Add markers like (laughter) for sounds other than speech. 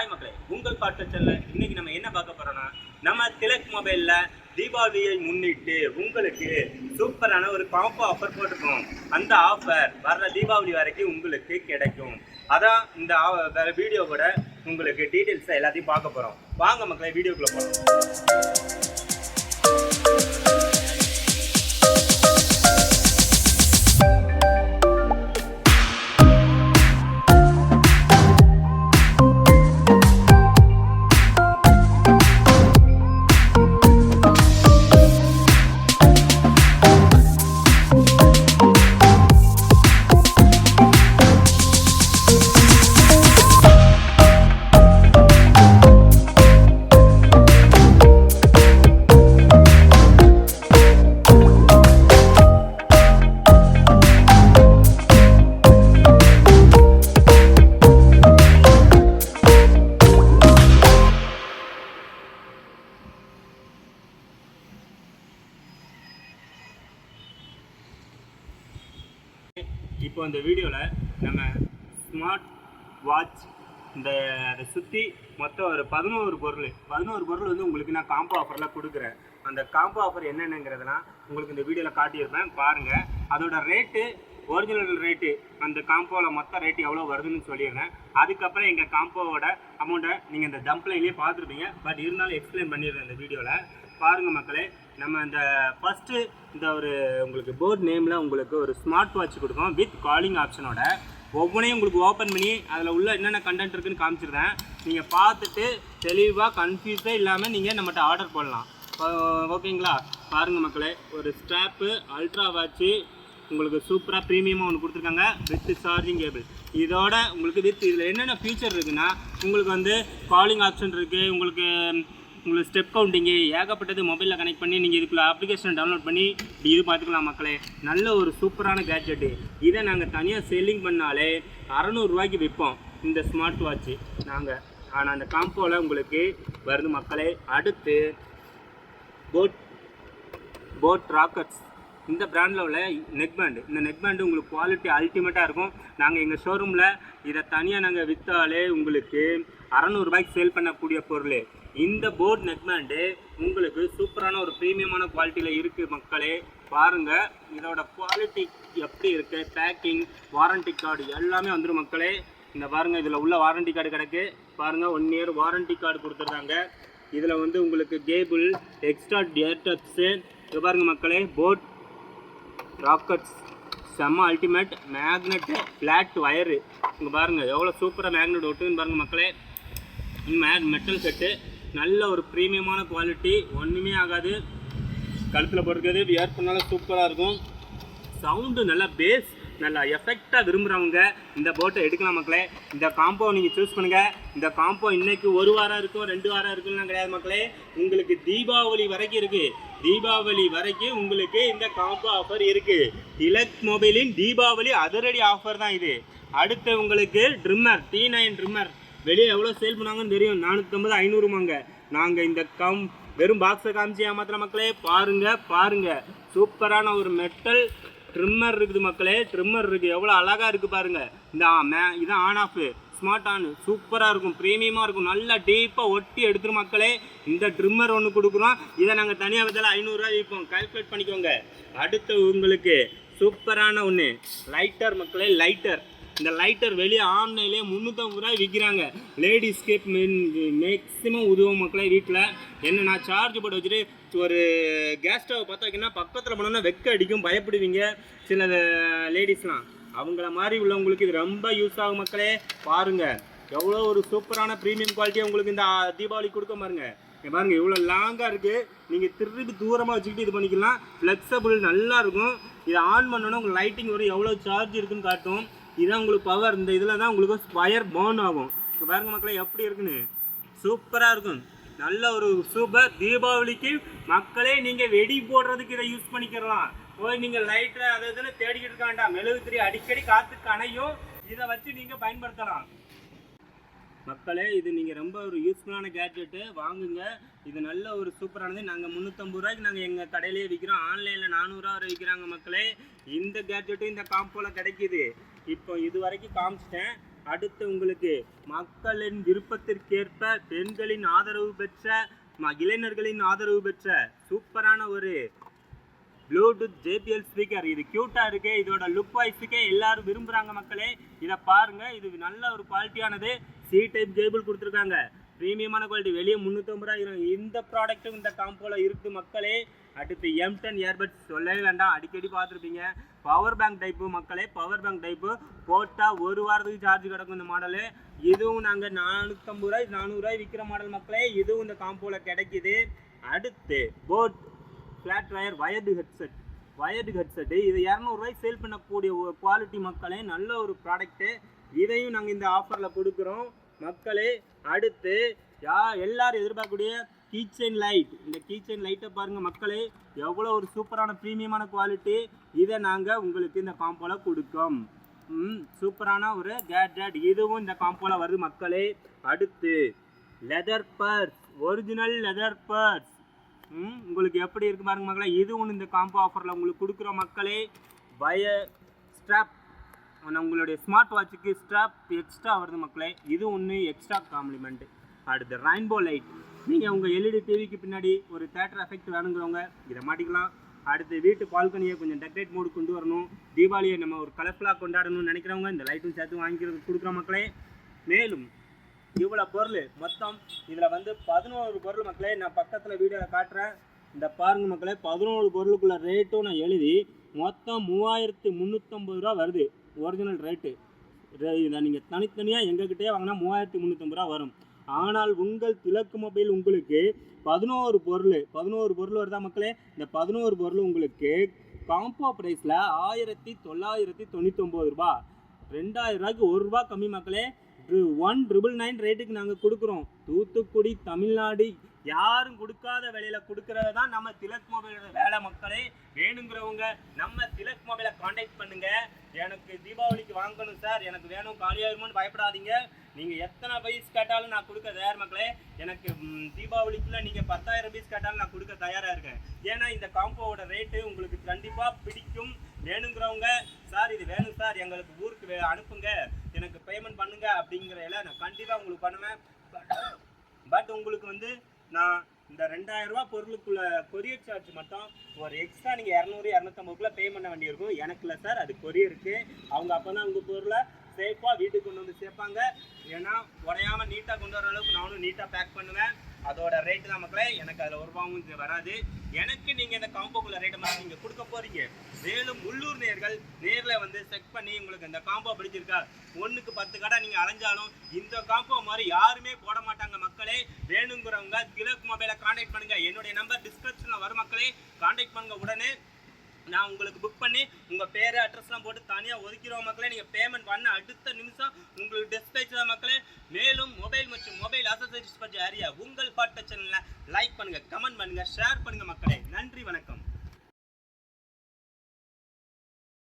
Hi மக்களே உங்கள் பாட்டு செல்ல இன்னைக்கு நம்ம என்ன பார்க்க போறோம்னா நம்ம திலக் மொபைல்ல தீபாவளியை முன்னிட்டு உங்களுக்கு சூப்பரான ஒரு காம்போ ஆஃபர் போட்டிருக்கோம். அந்த ஆஃபர் வர்ற தீபாவளி வரைக்கும் உங்களுக்கு கிடைக்கும். அதான் இந்த வீடியோவோட உங்களுக்கு டீட்டெயில்ஸ் எல்லாத்தையும் பார்க்க போறோம். வாங்க மக்களே வீடியோக்குள்ள போகிறோம் இப்போ இந்த வீடியோவில் நம்ம ஸ்மார்ட் வாட்ச் இந்த அதை சுற்றி மொத்தம் ஒரு பதினோரு பொருள். பதினோரு பொருள் வந்து உங்களுக்கு நான் காம்போ ஆஃபரில் கொடுக்குறேன். அந்த காம்போ ஆஃபர் என்னென்னங்கிறதெல்லாம் உங்களுக்கு இந்த வீடியோவில் காட்டியிருப்பேன். பாருங்கள் அதோட ரேட்டு ஒரிஜினல் ரேட்டு அந்த காம்போவில் மொத்த ரேட்டு எவ்வளோ வருதுன்னு சொல்லிடுறேன் அதுக்கப்புறம் எங்கள் காம்போவோட அமௌண்ட்டை நீங்கள் இந்த தம்ப்ளைன்லேயே பார்த்துருப்பீங்க. பட் இருந்தாலும் எக்ஸ்பிளைன் பண்ணிடுறேன் இந்த வீடியோவில் பாருங்கள் மக்களே நம்ம இந்த ஃபஸ்ட்டு இந்த ஒரு உங்களுக்கு போர்ட் நேமில் உங்களுக்கு ஒரு ஸ்மார்ட் வாட்ச் கொடுக்கும் வித் காலிங் ஆப்ஷனோட ஒவ்வொன்றையும் உங்களுக்கு ஓப்பன் பண்ணி அதில் உள்ள என்னென்ன கண்டென்ட் இருக்குன்னு காமிச்சிருந்தேன் நீங்கள் பார்த்துட்டு தெளிவாக கன்ஃபியூஸே இல்லாமல் நீங்கள் நம்மகிட்ட ஆர்டர் போடலாம். ஓகேங்களா பாருங்கள் மக்களே ஒரு ஸ்ட்ராப்பு அல்ட்ரா வாட்ச்சு உங்களுக்கு சூப்பராக ப்ரீமியமாக ஒன்று கொடுத்துருக்காங்க வித் சார்ஜிங் கேபிள் இதோட உங்களுக்கு வித் இதில் என்னென்ன ஃபீச்சர் இருக்குன்னா உங்களுக்கு வந்து காலிங் ஆப்ஷன் இருக்குது உங்களுக்கு உங்களுக்கு ஸ்டெப் கவுண்டிங்கு ஏகப்பட்டது மொபைலில் கனெக்ட் பண்ணி நீங்கள் இதுக்குள்ள அப்ளிகேஷன் டவுன்லோட் பண்ணி இப்படி இது பார்த்துக்கலாம் மக்களே. நல்ல ஒரு சூப்பரான கேட்ஜெட்டு இதை நாங்கள் தனியாக செல்லிங் பண்ணாலே அறநூறுரூவாய்க்கு விற்போம் இந்த ஸ்மார்ட் வாட்ச்சு நாங்கள் ஆனால் அந்த காம்போவில் உங்களுக்கு வருது மக்களே அடுத்து போட் போட் ராக்கெட்ஸ் இந்த பிராண்டில் உள்ள நெக் பேண்டு இந்த நெக் பேண்டு உங்களுக்கு குவாலிட்டி அல்டிமேட்டாக இருக்கும். நாங்கள் எங்கள் ஷோரூமில் இதை தனியாக நாங்கள் விற்றாலே உங்களுக்கு அறநூறுபாய்க்கு சேல் பண்ணக்கூடிய பொருள். இந்த போட் நெக்மேண்டு உங்களுக்கு சூப்பரான ஒரு ப்ரீமியமான குவாலிட்டியில் இருக்குது மக்களே. பாருங்கள் இதோட குவாலிட்டி எப்படி இருக்குது பேக்கிங் வாரண்டி கார்டு எல்லாமே வந்துடும் மக்களே. இந்த பாருங்கள் இதில் உள்ள வாரண்டி கார்டு கிடக்கு. பாருங்கள் ஒன் இயர் வாரண்டி கார்டு கொடுத்துட்றாங்க இதில் வந்து உங்களுக்கு கேபிள் எக்ஸ்ட்ரா டேட்டப்ஸு இது பாருங்கள் மக்களே போட் ராக்கெட்ஸ் செம்ம அல்டிமேட் மேக்னெட்டு ஃப்ளாட் வயரு இங்கே பாருங்கள் எவ்வளோ சூப்பராக மேக்னெட் ஒட்டுன்னு பாருங்கள் மக்களே. மே மெட்டல் செட்டு நல்ல ஒரு ப்ரீமியமான குவாலிட்டி ஒன்றுமே ஆகாது. கழுத்தில் போட்டுக்கிறது வியர் பண்ணாலும் சூப்பராக இருக்கும். சவுண்டு நல்லா பேஸ் நல்லா எஃபெக்டாக விரும்புகிறவங்க இந்த போட்டை எடுக்கலாம் மக்களே. இந்த காம்போ நீங்கள் சூஸ் பண்ணுங்கள் இந்த காம்போ இன்றைக்கு ஒரு வாரம் இருக்கும் ரெண்டு வாரம் இருக்குன்னு கிடையாது மக்களே. உங்களுக்கு தீபாவளி வரைக்கும் இருக்குது தீபாவளி வரைக்கும் உங்களுக்கு இந்த காம்போ ஆஃபர் இருக்குது திலக் மொபைலின் தீபாவளி அதிரடி ஆஃபர் தான் இது. அடுத்து உங்களுக்கு ட்ரிம்மர் டி நைன் ட்ரிம்மர் வெளியே எவ்வளோ சேல் பண்ணாங்கன்னு தெரியும். நானூற்றம்பது ஐநூறுமாங்க. நாங்கள் இந்த கம் வெறும் பாக்ஸை காமிச்சு ஏமாத்துற மக்களே பாருங்க பாருங்க. சூப்பரான ஒரு மெட்டல் ட்ரிம்மர் இருக்குது மக்களே ட்ரிம்மர் இருக்குது எவ்வளோ அழகாக இருக்குது பாருங்கள் இந்த ஆ- மே இதான் ஆன் ஆஃப் ஸ்மார்ட் ஆன் சூப்பராக இருக்கும் ப்ரீமியமாக இருக்கும். நல்லா டீப்பாக ஒட்டி எடுத்துரு மக்களே. இந்த ட்ரிம்மர் ஒன்று கொடுக்குறோம். இதை நாங்கள் தனியாக விதால ஐநூறுரூவா விற்போம் கால்குலேட் பண்ணிக்கோங்க. அடுத்து உங்களுக்கு சூப்பரான ஒன்று லைட்டர் மக்களே லைட்டர் இந்த லைட்டர் வெளியே ஆன்லைன்லேயே முந்நூற்றம்பது ரூபாய் விற்கிறாங்க. லேடிஸ்க்கு மேக்ஸிமம் உதவும் மக்களே வீட்டில். என்ன நான் சார்ஜ் போட்டு வச்சுட்டு ஒரு கேஸ் ஸ்டவ் பார்த்தா பக்கத்தில் போனோம்னா வெக்க அடிக்கும் பயப்படுவீங்க. சில லேடிஸ்லாம் அவங்கள மாதிரி உள்ளவங்களுக்கு இது ரொம்ப யூஸ் ஆகும் மக்களே. பாருங்கள் எவ்வளோ ஒரு சூப்பரான ப்ரீமியம் குவாலிட்டியாக உங்களுக்கு இந்த தீபாவளி கொடுக்க பாருங்க. பாருங்க இவ்வளோ லாங்காக இருக்குது நீங்கள் திருப்பி தூரமாக வச்சுக்கிட்டு இது பண்ணிக்கலாம். ஃப்ளெக்சபிள் நல்லா இருக்கும். இதை ஆன் பண்ணோன்னா உங்களுக்கு லைட்டிங் வரும். எவ்வளோ சார்ஜ் இருக்குன்னு காட்டும். இதுதான் உங்களுக்கு பவர் இந்த இதில் தான் உங்களுக்கு ஃபயர் பர்ன் ஆகும். இப்போ பாருங்க மக்களே எப்படி இருக்குன்னு? சூப்பராக இருக்கும். நல்ல ஒரு சூப்பர் தீபாவளிக்கு மக்களே நீங்கள் வெடி போடுறதுக்கு இதை யூஸ் பண்ணிக்கிறலாம். போய் நீங்கள் லைட்டில் அதை இதில் தேடிக்கிட்டு இருக்க வேண்டாம். மெழுகுத்திரி அடிக்கடி காற்றுக்கு அணையும் இதை வச்சு நீங்கள் பயன்படுத்தலாம். மக்களே இது நீங்கள் ரொம்ப ஒரு யூஸ்ஃபுல்லான கேட்ஜெட்டு வாங்குங்க. இது நல்ல ஒரு சூப்பரானது நாங்கள் முந்நூற்றம்பது ரூபாய்க்கு நாங்கள் எங்கள் கடையிலேயே விற்கிறோம் ஆன்லைனில் நானூறுரூவா வரை விற்கிறாங்க மக்களே. இந்த கேட்ஜெட்டும் இந்த காம்போவில் கிடைக்கிது. இப்போ இது வரைக்கும் காமிச்சிட்டேன். அடுத்து உங்களுக்கு மக்களின் விருப்பத்திற்கேற்ப பெண்களின் ஆதரவு பெற்ற ம- இளைஞர்களின் ஆதரவு பெற்ற சூப்பரான ஒரு ப்ளூடூத் ஜேபிஎல் ஸ்பீக்கர் இது க்யூட்டாக இருக்குது இதோட லுக் வைஸுக்கே எல்லாரும் விரும்புகிறாங்க மக்களே. இதை பாருங்கள் இது நல்ல ஒரு குவாலிட்டியானது சி டைப் கேபிள் கொடுத்துருக்காங்க. ப்ரீமியமான குவாலிட்டி வெளியே முந்நூற்றம்பது ரூபா இரு- இந்த ப்ராடக்ட்டும் இந்த காம்போவில் இருக்குது மக்களே. அடுத்து எம் டென் இயர்பட்ஸ் சொல்லவே வேண்டாம். அடிக்கடி பார்த்துருப்பீங்க. பவர் பேங்க் டைப்பு மக்களே பவர் பேங்க் டைப்பு போட்டால் ஒரு வாரத்துக்கு சார்ஜ் கிடக்கும் இந்த மாடலு இதுவும் நாங்கள் நானூற்றம்பது ரூபாய் நானூறுரூவாய் விற்கிற மாடல் மக்களே இதுவும் இந்த காம்போவில் கிடைக்குது. அடுத்து boAt flat wire wired headset wired headset இது இரநூறுவாய் சேல் பண்ணக்கூடிய ஒரு குவாலிட்டி மக்களே நல்ல ஒரு ப்ராடக்ட்டு இதையும் நாங்கள் இந்த ஆஃபரில் கொடுக்குறோம். மக்களே அடுத்து யா எல்லாரும் எதிர்பார்க்கக்கூடிய கீச்சன் லைட் இந்த கீச்சன் லைட்டை பாருங்கள் மக்களே எவ்வளோ ஒரு சூப்பரான ப்ரீமியமான குவாலிட்டி இதை நாங்கள் உங்களுக்கு இந்த காம்போவில் கொடுக்கோம். ம் சூப்பரான ஒரு கேட்ஜெட் இதுவும் இந்த காம்போவில் வருது மக்களே. அடுத்து leather purse original leather purse ம் உங்களுக்கு எப்படி இருக்கு பாருங்க மக்களே. இது ஒன்று இந்த காம்போ ஆஃபரில் உங்களுக்கு கொடுக்குற மக்களே. பய ஸ்ட்ராப் உங்களுடைய ஸ்மார்ட் வாட்சுக்கு ஸ்ட்ராப் எக்ஸ்ட்ரா வருது மக்களே. இது ஒன்று எக்ஸ்ட்ரா காம்ப்ளிமெண்ட் அடுத்து ரெயின்போ லைட் நீங்கள் உங்கள் எல்இடி டிவிக்கு பின்னாடி ஒரு தேட்டர் எஃபெக்ட் வேணுங்கிறவங்க இதை மாட்டிக்கலாம். அடுத்து வீட்டு பால்கனியை கொஞ்சம் டெக்கரேட் மூடு கொண்டு வரணும். தீபாவளியை நம்ம ஒரு கலர்ஃபுல்லாக கொண்டாடணும்னு நினைக்கிறவங்க இந்த லைட்டும் சேர்த்து வாங்கிக்கிறது கொடுக்குற மக்களே மேலும் இவ்வளோ பொருள் மொத்தம் இதில் வந்து பதினோரு பொருள் மக்களே நான் பக்கத்தில் வீடியோவில் காட்டுறேன். இந்த பாருங்க மக்களே பதினோரு பொருளுக்குள்ள ரேட்டும் நான் எழுதி மொத்தம் மூவாயிரத்து முந்நூற்றம்பது ரூபா வருது ஒரிஜினல் ரேட்டு இதை நீங்கள் தனித்தனியாக எங்ககிட்டயே வாங்கினா மூவாயிரத்து முந்நூற்றம்பது ரூபா வரும். ஆனால் உங்கள் திலக்கு மொபைல் உங்களுக்கு பதினோரு பொருள் பதினோரு பொருள் வருதா மக்களே? இந்த பதினோரு பொருள் உங்களுக்கு காம்போ ப்ரைஸில் ஆயிரத்தி தொள்ளாயிரத்தி தொண்ணூத்தொம்பது ரூபா. ரெண்டாயிரம் ரூபாய்க்கு ஒரு ரூபா கம்மி மக்களே. ஒன் ட்ரிபிள் நைன் ரேட்டுக்கு நாங்கள் கொடுக்குறோம். தூத்துக்குடி தமிழ்நாடு யாரும் கொடுக்காத விலையில கொடுக்கறது தான் நம்ம திலக் மொபைலோட வேலை மக்களே. வேணுங்கிறவங்க நம்ம திலக் மொபைலை காண்டாக்ட் பண்ணுங்க. எனக்கு தீபாவளிக்கு வாங்கணும் சார் எனக்கு வேணும் காலியாயிருமோன்னு பயப்படாதீங்க. நீங்க எத்தனை பைஸ் கேட்டாலும் நான் கொடுக்க தயார் மக்களே. எனக்கு தீபாவளிக்குள்ளே தீபாவளிக்குள்ள நீங்க பத்தாயிரம் பீஸ் கேட்டாலும் நான் கொடுக்க தயாரா இருக்கேன். ஏன்னா இந்த காம்போவோட ரேட்டு உங்களுக்கு கண்டிப்பா பிடிக்கும். வேணுங்கிறவங்க சார் இது வேணும் சார் எங்களுக்கு ஊருக்கு அனுப்புங்க. எனக்கு பேமெண்ட் பண்ணுங்க அப்படிங்கிற எல்லாம் நான் கண்டிப்பா உங்களுக்கு பண்ணுவேன். (coughs) பட் உங்களுக்கு வந்து நான் இந்த ரெண்டாயிரம் ரூபா பொருளுக்குள்ள கொரியர் சார்ஜ் மட்டும் ஒரு எக்ஸ்ட்ரா நீங்கள் இரநூறு இரநூத்தம்பதுக்குள்ளே பே பண்ண வேண்டியிருக்கும். எனக்கு இல்லை சார் அது கொரியருக்கு அவங்க அப்போ தான் உங்கள் பொருளை சேஃபாக வீட்டுக்கு கொண்டு வந்து சேர்ப்பாங்க. ஏன்னா உடையாம நீட்டாக கொண்டு வர அளவுக்கு நானும் நீட்டாக பேக் பண்ணுவேன். அதோட ரேட்டு தான் மக்களே. எனக்கு அதில் ஒரு ரூபாவும் வராது. எனக்கு நீங்கள் இந்த காம்போக்குள்ள ரேட்டை மாதிரி நீங்கள் கொடுக்க போகிறீங்க மேலும் உள்ளூர் நேர்கள் நேரில் வந்து செக் பண்ணி உங்களுக்கு இந்த காம்போ பிடிச்சிருக்கா? ஒன்றுக்கு பத்து கடை நீங்கள் அலைஞ்சாலும் இந்த காம்போ மாதிரி யாருமே போட மாட்டாங்க மக்களே. வேணுங்கிறவங்க கிழக்கு மொபைலை காண்டாக்ட் பண்ணுங்கள் என்னுடைய நம்பர் டிஸ்கிரிப்ஷனில் வரும் மக்களே. காண்டாக்ட் பண்ணுங்கள் உடனே. நான் உங்களுக்கு புக் பண்ணி உங்கள் பேர் அட்ரஸ்லாம் போட்டு தனியாக ஒதுக்கிடுவோம் மக்களே. நீங்கள் பேமெண்ட் பண்ண அடுத்த நிமிஷம் உங்களுக்கு டிஸ்பேச் தான் மக்களே. மேலும் மொபைல் மற்றும் மொபைல் அசசரிஸ் பற்றி அறிய உங்கள் பாட்ட சேனலில் லைக் பண்ணுங்கள் கமெண்ட் பண்ணுங்கள் ஷேர் பண்ணுங்கள் மக்களே. நன்றி வணக்கம்.